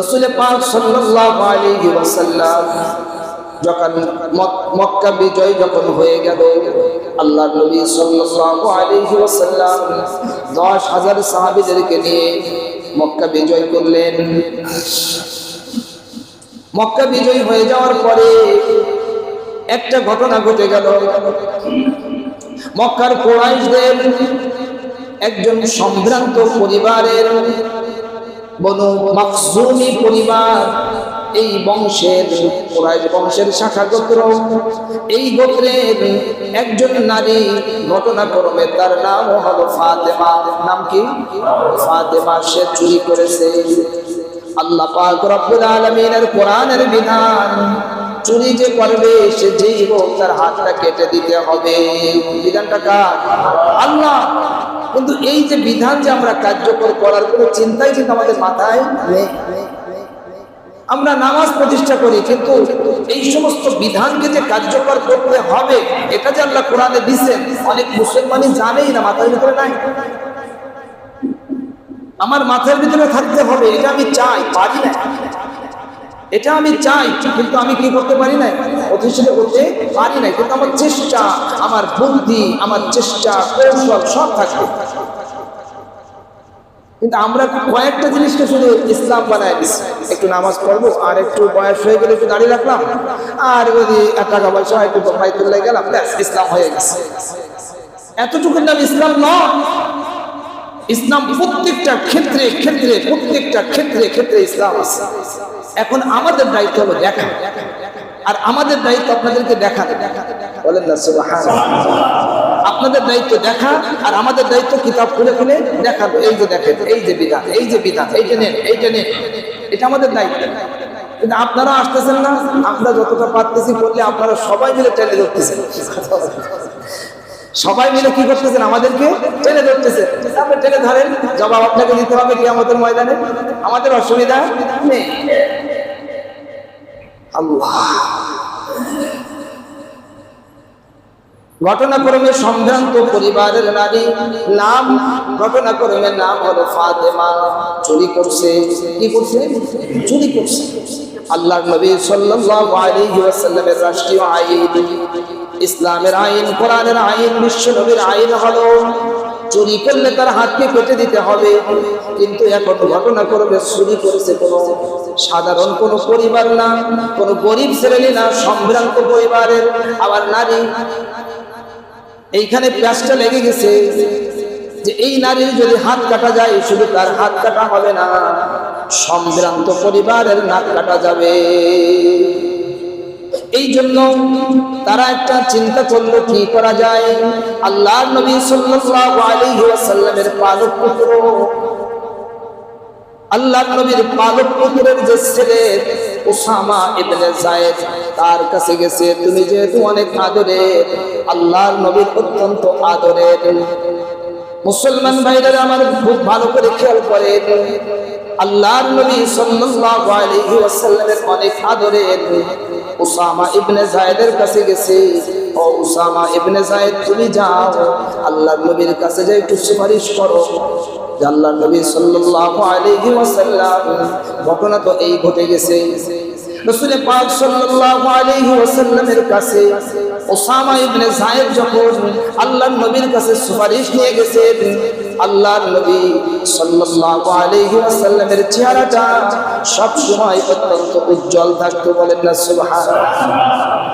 রসুল পাক সাল্লাল্লাহু আলাইহি ওয়াসাল্লাম যখন মক্কা বিজয় যখন হয়ে গেল আল্লাহ নবী সাল্লাল্লাহু আলাইহি ওয়াসাল্লাম দশ হাজার সাহাবীদেরকে নিয়ে মক্কা বিজয় করলেন। মক্কা বিজয় হয়ে যাওয়ার পরে একটা ঘটনা ঘটে গেল। মক্কার কোরাইশদের একজন সম্ভ্রান্ত পরিবারের বনু মাকজুমি পরিবার, এই বংশের কোরাইশ বংশের শাখা গোত্র, এই গোত্রের একজন নারী ঘটনাক্রমে তার নাম হলো ফাতেমা। নাম কি? ফাতেমা, সে চুরি করেছে। আল্লাহ পাক রব্বুল আলামিনের কোরআনের বিধান, চুরি যে করবে, সে যেই হোক তার হাতটা কেটে দিতে হবে। বিধানটা কার? আল্লাহ। কিন্তু এই যে বিধান যে আমরা কার্যকর করার কোনো চিন্তাই কিন্তু আমাদের মাথায় নেই। আমরা নামাজ প্রতিষ্ঠা করি, কিন্তু এই সমস্ত বিধানকে যে কার্যকর করতে হবে, এটা যে আল্লাহ কোরআনে দিচ্ছেন অনেক মুসলমানই জানেই না, মাথার ভিতরে নাই। আমার মাথার ভিতরে থাকতে হবে, এটা আমি চাই, পারি না। এটা আমি চাই, কিন্তু আমি কি করতে পারি না? প্রতিষ্ঠিত করতে পারি না, কিন্তু আমার চেষ্টা, আমার বুদ্ধি, আমার চেষ্টা, কৌশল সব থাকবে। কিন্তু আমরা কয়েকটা জিনিসকে শুধু ইসলাম বানায় দিচ্ছি একটু নামাজ পড়ব আর একটু বয়স হয়ে গেলে একটু দাঁড়িয়ে রাখলাম, আর যদি টাকা পয়সা একটু বাইতুল্লাহ গেলাম, ব্যাস, ইসলাম হয়ে গেছে। এতটুকু নাম ইসলাম নয় ইসলাম প্রত্যেকটা ক্ষেত্রে ক্ষেত্রে, প্রত্যেকটা ক্ষেত্রে ক্ষেত্রে ইসলাম আছে। এখন আমাদের দায়িত্ব হলো দেখা। আর আমাদের দায়িত্ব আপনাদেরকে দেখা বলেন না, সুবহানাল্লাহ। আপনাদের দায়িত্ব দেখা আর আমাদের দায়িত্ব কিতাব খুলে খুলে দেখাবো এই যে দেখেন, এই যে বিধান, এই যে বিধান এইটা নেন এইটা নেন। এটা আমাদের দায়িত্ব। কিন্তু আপনারা আসতেছেন না, আমরা যতটা পারতেছি করলে আপনারা সবাই মিলে টেনে ধরতেছেন। সবাই মিলে কি করতেছেন? আমাদেরকে টেনে ধরতেছেন। আপনি টেনে ধরেন, জবাব আপনাকে দিতে হবে কি আমাদের ময়দানে। আমাদের অসুবিধা নেই। আল্লাহ। ঘটনাক্রমে সম্ভ্রান্ত পরিবারের নারী। নাম ঘটনাক্রমে নাম হলো ফাতেমা। চুরি করছে। কি করছে? চুরি করছে। আল্লাহ নবী ওয়াসাল্লামের রাষ্ট্রীয় আইন। ইসলামের আইন, কোরআনের আইন, বিশ্ব নবীর আইন হলো চুরি করলে তার হাতকে কেটে দিতে হবে। কিন্তু এখন ঘটনা করবে, চুরি করেছে কোনো সাধারণ কোনো পরিবার না, কোনো গরিব শ্রেণি না, সম্ভ্রান্ত পরিবারের। আবার নারী এইখানে প্যাঁচটা লেগে গেছে যে এই নারীর যদি হাত কাটা যায়, শুধু তার হাত কাটা হবে না, সম্ভ্রান্ত পরিবারের নাক কাটা যাবে। এই জন্য তারা একটা চিন্তা করল, কি করা যায়? আল্লাহ নবী ওয়াসাল্লামের পালক পুত্র আল্লাহ নবীর পালক পুত্রের যে ছেলে ওসামা ইবনে জায়েদ তার কাছে গেছে, তুমি যেহেতু অনেক আদরের আল্লাহর নবীর অত্যন্ত আদরের মুসলমান ভাইরা আমার খুব ভালো করে খেয়াল করেন আল্লাহর নবী সাল্লাল্লাহু আলাইহি ওয়াসাল্লামের অনেক আদরের ওসামা ইবনে জায়েদের কাছে গেছে। ও উসামা ইবনে তুমি যাও। আল্লাহর নবীর কাছে যাই একটু সুপারিশ করো। যে আল্লাহর নবী সাল্লাল্লাহু আলাইহি ওয়াসাল্লাম, ঘটনা তো এই ঘটে গেছে। রাসূল পাক সাল্লাল্লাহু আলাইহি ওয়াসাল্লামের কাছে ওসামা ইবনে জায়েদ যখন আল্লাহর নবীর কাছে সুপারিশ নিয়ে গেছেন আল্লাহর নবী সাল্লাল্লাহু আলাইহি ওয়াসাল্লামের চেহারাটা সব সময় অত্যন্ত উজ্জ্বল থাকতো বলেন না, সুবহানাল্লাহ।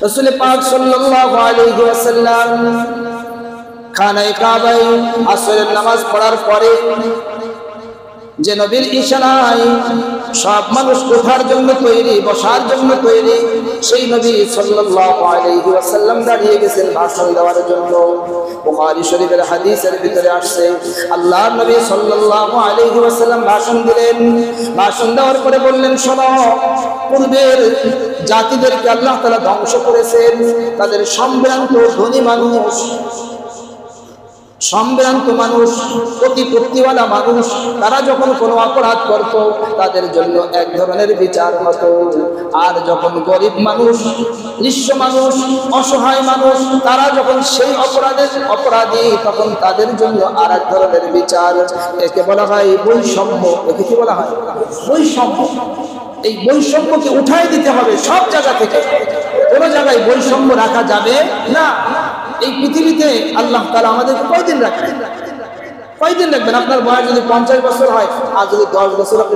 রসুল পাক সাল্লাল্লাহু আলাইহি ওয়াসাল্লাম খানায় কাবায় আসরের নামাজ পড়ার পরে যে নবীর ইশারায় সব মানুষ ওঠার জন্য তৈরি, বসার জন্য তৈরি, সেই নবী ওয়াসাল্লাম দাঁড়িয়ে গেছেন ভাষণ দেওয়ার জন্য। বুখারী শরীফের হাদিসের ভিতরে আসছে আল্লাহর নবী সাল্লাল্লাহু আলাইহি ওয়াসাল্লাম ভাষণ দিলেন। ভাষণ দেওয়ার পরে বললেন, শোনো, পূর্বের জাতিদেরকে আল্লাহ তালা ধ্বংস করেছেন, তাদের সম্ভ্রান্ত ধনী মানুষ সম্ভ্রান্ত মানুষ প্রতিপত্তিওয়ালা মানুষ, তারা যখন কোনো অপরাধ করত, তাদের জন্য এক ধরনের বিচার হতো। আর যখন গরিব মানুষ, নিঃস্ব মানুষ, অসহায় মানুষ, তারা যখন সেই অপরাধের অপরাধী, তখন তাদের জন্য আর এক ধরনের বিচার। একে বলা হয় বৈষম্য। একে কি বলা হয়? বৈষম্য। এই বৈষম্যকে উঠাই দিতে হবে সব জায়গা থেকে। কোনো জায়গায় বৈষম্য রাখা যাবে না। এই পৃথিবীতে আল্লাহ তালা আমাদেরকে কয়দিন রাখবেন কয়দিন রাখবেন? আপনার বয়স যদি পঞ্চাশ বছর হয়, আর যদি দশ বছর আপনি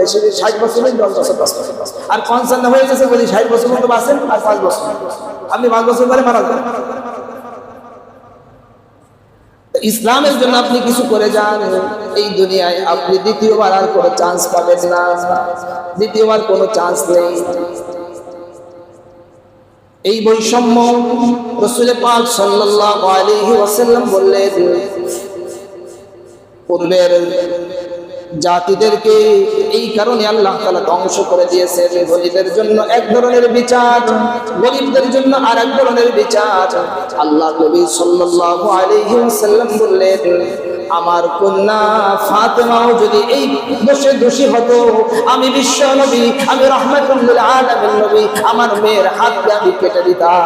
বেশি ষাট বছর দশ বছর বাঁচবেন আর পঞ্চান্ন হয়ে গেছে বলি ষাট বছর মতো বাঁচেন, আর পাঁচ বছর। আপনি পাঁচ বছর পরে মারা যাবেন। ইসলামের জন্য আপনি কিছু করে যান। এই দুনিয়ায় আপনি দ্বিতীয়বার আর কোনো চান্স পাবেন না। দ্বিতীয়বার কোনো চান্স নেই। এই বৈষম্য রসুল পাক সাল্লাল্লাহু আলাইহি ওয়াসাল্লাম বললেন পূর্বের জাতিদেরকে এই কারণে আল্লাহ তাআলা ধ্বংস করে দিয়েছেন। গরিবদের জন্য এক ধরনের বিচার, গরিবদের জন্য আর এক ধরনের বিচার। আল্লাহ নবী সাল্লাল্লাহু আলাইহি ওয়াসাল্লাম বললেন আমার কন্যা ফাতেমাও যদি এই দোষে দোষী হতো, আমি বিশ্ব নবী, আমি রহমাতুল্লিল আলামিন নবী, আমার মেয়ের হাতকে আমি কেটে দিতাম।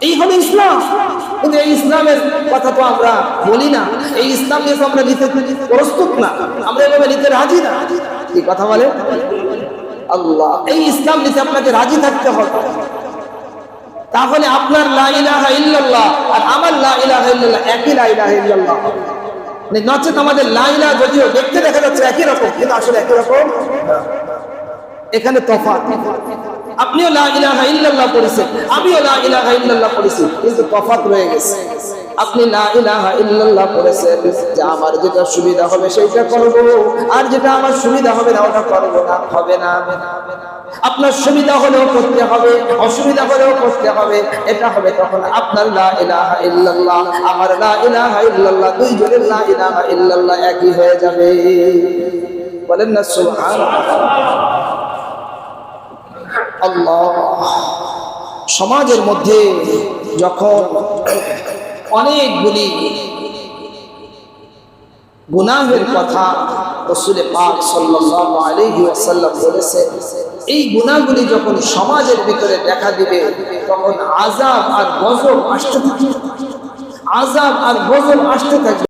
এই হলো ইসলাম। কিন্তু এই ইসলামের কথা তো আমরা বলি না। এই ইসলাম নিয়ে আমরা নিতে প্রস্তুত না। আমরা এভাবে নিতে রাজি না। কি কথা বলে? আল্লাহ, এই ইসলাম নিতে আপনাকে রাজি থাকতে হবে। তাহলে আপনার ইল্লাল্লাহ আর আমার একই মানে নচেত আমাদের লাইলা যদিও দেখতে দেখা যাচ্ছে একই রকম, কিন্তু আসলে একই রকম এখানে তফাৎ। আপনিও লা ইলাহা ইল্লাল্লাহ পড়েছেন, আমিও লা ইলাহা ইল্লাল্লাহ পড়েছি, কিন্তু তফাৎ রয়ে গেছে। আপনি না ইলাহা ইল্লাল্লাহ পড়েছেন, যে আমার যেটা সুবিধা হবে সেটা করব, আর যেটা আমার সুবিধা হবে না, ওটা করব না, হবে না। আপনার সুবিধা হলেও করতে হবে, অসুবিধা হলেও করতে হবে, এটা হবে তখন আপনার লা ইলাহা ইল্লাল্লাহ। আমার লা ইলাহা ইল্লাল্লাহ, দুইজনের লা ইলাহা ইল্লাল্লাহ একই হয়ে যাবে। বলেন না, সুবহানাল্লাহ। আল্লাহ। সমাজের মধ্যে যখন অনেকগুলি গুনাহের কথা রসুলে পাক সাল্লাম বলেছে এই গুনাহগুলি যখন সমাজের ভিতরে দেখা দিবে, তখন আজাব আর গজব আসতে থাকে আজাব আর গজব আসতে থাকবে।